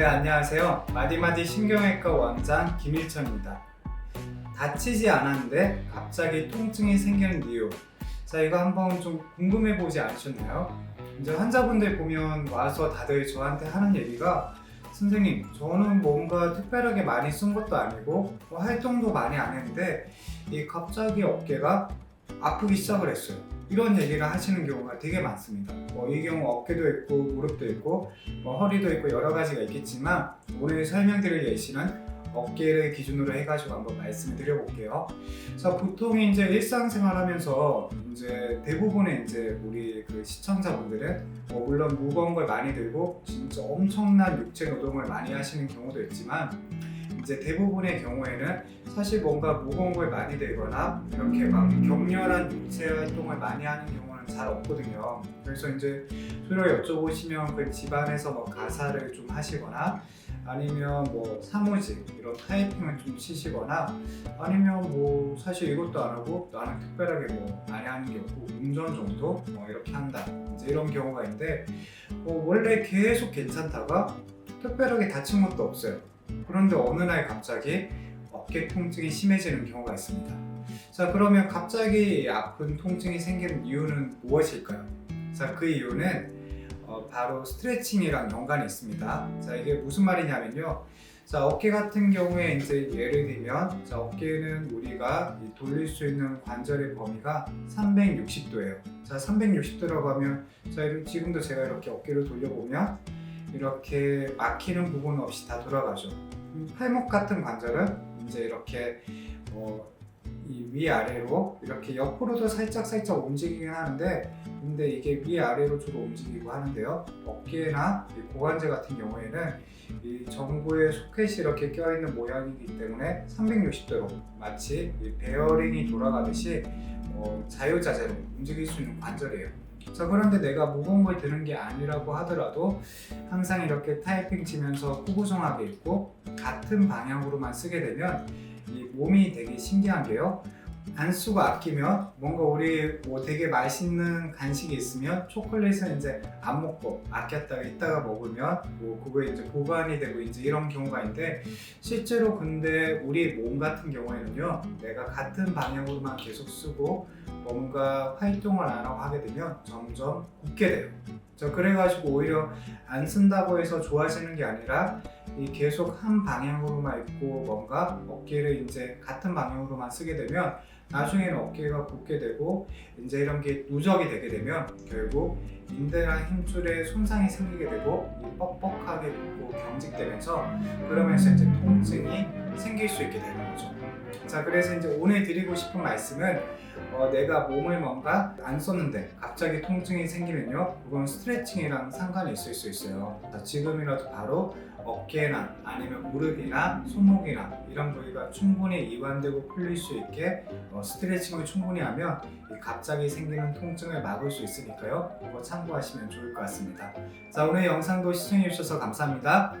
네, 안녕하세요. 마디마디 신경외과 원장 김일천입니다. 다치지 않았는데 갑자기 통증이 생기는 이유. 자, 이거 한번 좀 궁금해 보지 않으셨나요? 이제 환자분들 보면 와서 다들 저한테 하는 얘기가 선생님, 저는 뭔가 특별하게 많이 쓴 것도 아니고 뭐 활동도 많이 안 했는데 이 갑자기 어깨가 아프기 시작을 했어요. 이런 얘기를 하시는 경우가 되게 많습니다. 뭐 이 경우 어깨도 있고 무릎도 있고 뭐 허리도 있고 여러 가지가 있겠지만 오늘 설명드릴 예시는 어깨를 기준으로 해가지고 한번 말씀을 드려볼게요. 자 보통 이제 일상생활 하면서 이제 대부분의 이제 우리 그 시청자분들은 뭐 물론 무거운 걸 많이 들고 진짜 엄청난 육체 노동을 많이 하시는 경우도 있지만 이제 대부분의 경우에는 사실 뭔가 무거운 걸 많이 들거나 이렇게 막 격렬한 육체 활동을 많이 하는 경우는 잘 없거든요. 그래서 이제 주로 여쭤보시면 그 집안에서 뭐 가사를 좀 하시거나 아니면 뭐 사무직 이런 타이핑을 좀 치시거나 아니면 뭐 사실 이것도 안 하고 나는 특별하게 뭐 많이 하는 게 없고 운전 정도 뭐 이렇게 한다 이제 이런 경우가 있는데 뭐 원래 계속 괜찮다가 특별하게 다친 것도 없어요. 그런데 어느 날 갑자기 어깨 통증이 심해지는 경우가 있습니다. 자 그러면 갑자기 아픈 통증이 생기는 이유는 무엇일까요? 자 그 이유는 어, 바로 스트레칭이랑 연관이 있습니다. 자 이게 무슨 말이냐면요. 자 어깨 같은 경우에 이제 예를 들면 자 어깨는 우리가 이 돌릴 수 있는 관절의 범위가 360도예요. 자 360도라고 하면 자 지금도 제가 이렇게 어깨를 돌려보면 이렇게 막히는 부분 없이 다 돌아가죠. 음, 팔목 같은 관절은 이제 이렇게 어, 이 위아래로 이렇게 옆으로도 살짝 살짝 움직이긴 하는데 근데 이게 위아래로 주로 움직이고 하는데요. 어깨나 이 고관절 같은 경우에는 이 전구에 소켓이 이렇게 껴있는 모양이기 때문에 360도로 마치 이 베어링이 돌아가듯이 어, 자유자재로 움직일 수 있는 관절이에요 자 그런데 내가 걸 드는 게 아니라고 하더라도 항상 이렇게 타이핑 치면서 구부정하게 있고 같은 방향으로만 쓰게 되면 이 몸이 되게 신기한 게요. 안 쓰고 아끼면 뭔가 우리 뭐 되게 맛있는 간식이 있으면 초콜릿은 이제 안 먹고 아꼈다가 이따가 먹으면 뭐 그거 이제 보관이 되고 이제 이런 경우가 있는데 실제로 근데 우리 몸 같은 경우에는요 내가 같은 방향으로만 계속 쓰고 뭔가 활동을 안 하고 하게 되면 점점 굳게 돼요. 저 그래가지고 오히려 안 쓴다고 해서 좋아지는 게 아니라 이 계속 한 방향으로만 있고 뭔가 어깨를 이제 같은 방향으로만 쓰게 되면 나중에는 어깨가 굳게 되고 이제 이런 게 누적이 되게 되면 결국 인대랑 힘줄에 손상이 생기게 되고 이 뻑뻑하게 붓고 경직되면서 그러면서 이제 통증이 생길 수 있게 되는 거죠. 자 그래서 이제 오늘 드리고 싶은 말씀은 어, 내가 몸을 뭔가 안 썼는데 갑자기 통증이 생기면요 그건 스트레칭이랑 상관이 있을 수 있어요. 자, 지금이라도 바로 어깨나 아니면 무릎이나 손목이나 이런 부위가 충분히 이완되고 풀릴 수 있게 어, 스트레칭을 충분히 하면 이 갑자기 생기는 통증을 막을 수 있으니까요. 이거 참고하시면 좋을 것 같습니다. 자 오늘 영상도 시청해 주셔서 감사합니다